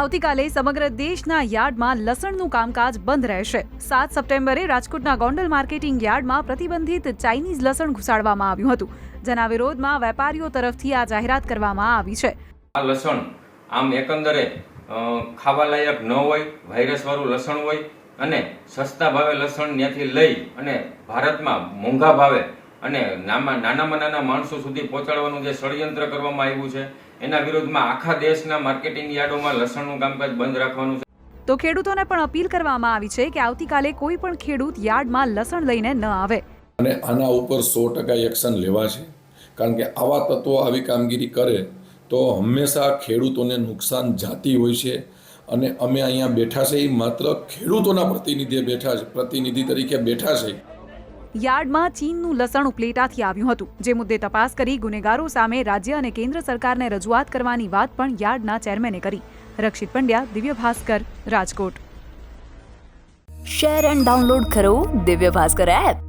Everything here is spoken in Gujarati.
આવતીકાલે સમગ્ર દેશના યાર્ડમાં લસણનું કામકાજ બંધ રહેશે. સાત સપ્ટેમ્બરે રાજકોટના ગોંડલ માર્કેટિંગ યાર્ડમાં પ્રતિબંધિત ચાઇનીઝ લસણ ઘુસાડવામાં આવ્યું હતું. જેના વિરોધમાં વેપારીઓ તરફથી આ જાહેરાત કરવામાં આવી છે. આ લસણ આમ એકંદરે ખાવાલાયક ન હોય વાયરસવાળું લસણ હોય અને સસ્તા ભાવે લસણ ત્યાંથી લઈ અને ભારતમાં મોંઘા ભાવે અને નાનામાં નાના માણસો સુધી પહોંચાડવાનું જે ષડયંત્ર કરવામાં આવ્યું છે એના વિરોધમાં આખા દેશના માર્કેટિંગ યાર્ડોમાં લસણનું કામકાજ બંધ રાખવાનું છે. તો ખેડૂતોને પણ અપીલ કરવામાં આવી છે કે આવતીકાલે કોઈ પણ ખેડૂત યાર્ડમાં લસણ લઈને ન આવે. અને આના ઉપર સો ટકા એક્શન લેવા છે કારણ કે આવા તત્વો આવી કામગીરી કરે તો હંમેશા ખેડૂતોને નુકસાન જાતી હોય છે. અને અમે અહીંયા બેઠા છે એ માત્ર ખેડૂતોના પ્રતિનિધિ બેઠા છે પ્રતિનિધિ તરીકે બેઠા છે. યાર્ડમાં ચીનનું લસણ ઉપલેટાથી આવ્યું હતું, જે મુદ્દે તપાસ કરી ગુનેગારો સામે રાજ્ય અને કેન્દ્ર સરકારને રજૂઆત કરવાની વાત પણ યાર્ડના ચેરમેને કરી. Rakshit Pandya, Divya Bhaskar, Rajkot. Share and download કરો દિવ્ય ભાસ્કર એપ.